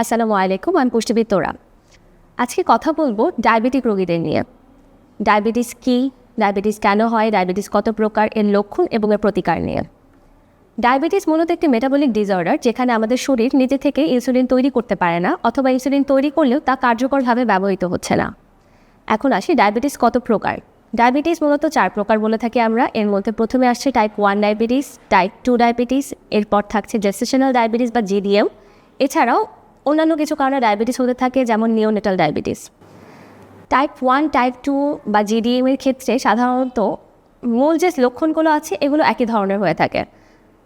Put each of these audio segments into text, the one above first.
আসসালামু আলাইকুম, আমি পুষ্টিবিদ তোরা আজকে কথা বলব ডায়াবেটিক রোগীদের নিয়ে। ডায়াবেটিস কী, ডায়াবেটিস কেন হয়, ডায়াবেটিস কত প্রকার, এর লক্ষণ এবং এর প্রতিকার নিয়ে। ডায়াবেটিস মূলত একটি মেটাবলিক ডিসঅর্ডার যেখানে আমাদের শরীর নিজে থেকে ইনসুলিন তৈরি করতে পারে না অথবা ইনসুলিন তৈরি করলেও তা কার্যকরভাবে ব্যবহৃত হচ্ছে না। এখন আসি ডায়াবেটিস কত প্রকার। ডায়াবেটিস মূলত চার প্রকার বলে থাকি আমরা। এর মধ্যে প্রথমে আসছে type one diabetes type two diabetes এরপর থাকছে জেস্টেশনাল ডায়াবেটিস বা জিডিএম এছাড়াও অন্যান্য কিছু কারণে ডায়াবেটিস হতে থাকে, যেমন neonatal diabetes type one type two বা জিডিএম এর ক্ষেত্রে সাধারণত মূল যে লক্ষণগুলো আছে, এগুলো একই ধরনের হয়ে থাকে।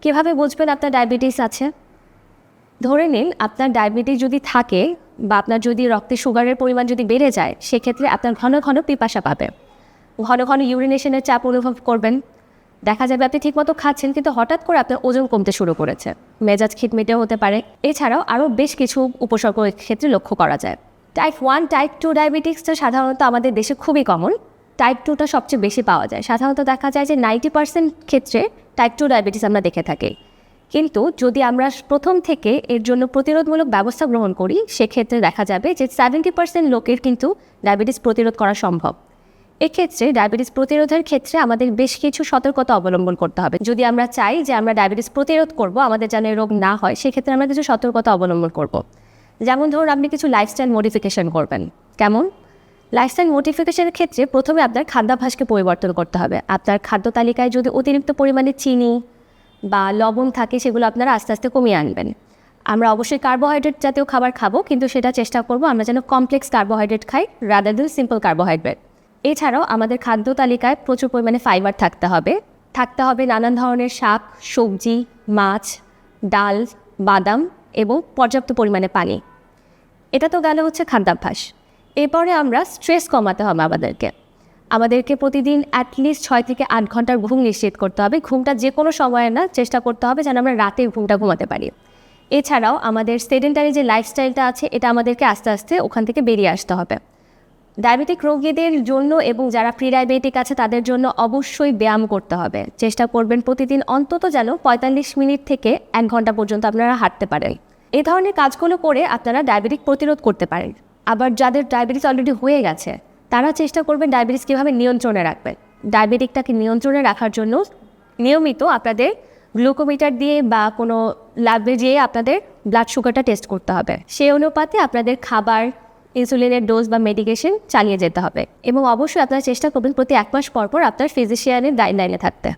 কীভাবে বুঝবেন আপনার ডায়াবেটিস আছে? ধরে নিন, আপনার ডায়াবেটিস যদি থাকে বা আপনার যদি রক্তে সুগারের পরিমাণ যদি বেড়ে যায়, সেক্ষেত্রে আপনার ঘন ঘন পিপাসা পাবে। ঘন ঘন ইউরিনেশনের চাপ অনুভব করবেন। দেখা যাবে আপনি ঠিকমতো খাচ্ছেন, কিন্তু হঠাৎ করে আপনার ওজন কমতে শুরু করেছে। মেজাজ খিটমিটেও হতে পারে। এছাড়াও আরও বেশ কিছু উপসর্গ ক্ষেত্রে লক্ষ্য করা যায়। টাইপ ওয়ান টাইপ টু ডায়াবেটিক্সটা সাধারণত আমাদের দেশে খুবই কমন টাইপ টুটা সবচেয়ে বেশি পাওয়া যায়। সাধারণত দেখা যায় যে নাইনটি পার্সেন্ট ক্ষেত্রে টাইপ টু ডায়াবেটিস আমরা দেখে থাকি। কিন্তু যদি আমরা প্রথম থেকে এর জন্য প্রতিরোধমূলক ব্যবস্থা গ্রহণ করি, সেক্ষেত্রে দেখা যাবে যে সেভেন্টি পার্সেন্ট লোকের কিন্তু ডায়াবেটিস প্রতিরোধ করা সম্ভব। এক্ষেত্রে ডায়াবেটিস প্রতিরোধের ক্ষেত্রে আমাদের বেশ কিছু সতর্কতা অবলম্বন করতে হবে। যদি আমরা চাই যে আমরা ডায়াবেটিস প্রতিরোধ করব, আমাদের যেন রোগ না হয়, সেক্ষেত্রে আমরা কিছু সতর্কতা অবলম্বন করব। যেমন ধরুন, আপনি কিছু লাইফস্টাইল মডিফিকেশন করবেন। কেমন? লাইফস্টাইল মডিফিকেশনের ক্ষেত্রে প্রথমে আপনার খাদ্যাভ্যাসকে পরিবর্তন করতে হবে। আপনার খাদ্য তালিকায় যদি অতিরিক্ত পরিমাণে চিনি বা লবণ থাকে, সেগুলো আপনারা আস্তে আস্তে কমিয়ে আনবেন। আমরা অবশ্যই কার্বোহাইড্রেট জাতীয় খাবার খাব, কিন্তু সেটা চেষ্টা করব আমরা যেন কমপ্লেক্স কার্বোহাইড্রেট খাই রাদার দেন সিম্পল কার্বোহাইড্রেট এছাড়াও আমাদের খাদ্য তালিকায় প্রচুর পরিমাণে ফাইবার থাকতে হবে। থাকতে হবে নানান ধরনের শাক, সবজি, মাছ, ডাল, বাদাম এবং পর্যাপ্ত পরিমাণে পানি। এটা তো গেল হচ্ছে খাদ্যাভ্যাস। এরপরে আমরা স্ট্রেস কমাতে হবে আমাদেরকে। আমাদেরকে প্রতিদিন অ্যাটলিস্ট ছয় থেকে আট ঘণ্টার ঘুম নিশ্চিত করতে হবে। ঘুমটা যে কোনো সময়ে না, চেষ্টা করতে হবে যেন আমরা রাতে ঘুমটা ঘুমাতে পারি। এছাড়াও আমাদের সেডেন্টারি যে লাইফস্টাইলটা আছে, এটা আমাদেরকে আস্তে আস্তে ওখান থেকে বেরিয়ে আসতে হবে। ডায়াবেটিক রোগীদের জন্য এবং যারা প্রি ডায়াবেটিক আছে তাদের জন্য অবশ্যই ব্যায়াম করতে হবে। চেষ্টা করবেন প্রতিদিন অন্তত যেন পঁয়তাল্লিশ মিনিট থেকে এক ঘণ্টা পর্যন্ত আপনারা হাঁটতে পারেন। এ ধরনের কাজগুলো করে আপনারা ডায়াবেটিক প্রতিরোধ করতে পারেন। আবার যাদের ডায়াবেটিস অলরেডি হয়ে গেছে, তারা চেষ্টা করবেন ডায়াবেটিস কীভাবে নিয়ন্ত্রণে রাখবেন। ডায়াবেটিকটাকে নিয়ন্ত্রণে রাখার জন্য নিয়মিত আপনাদের গ্লুকোমিটার দিয়ে বা কোনো ল্যাবে যেয়ে আপনাদের ব্লাড সুগারটা টেস্ট করতে হবে। সেই অনুপাতে আপনাদের খাবার ইনসুলিনের ডোজ বা মেডিকেশন চালিয়ে যেতে হবে। এবং অবশ্যই আপনার চেষ্টা করবেন প্রতি এক মাস পর পর আপনার ফিজিশিয়ানের গাইডলাইনে থাকতে।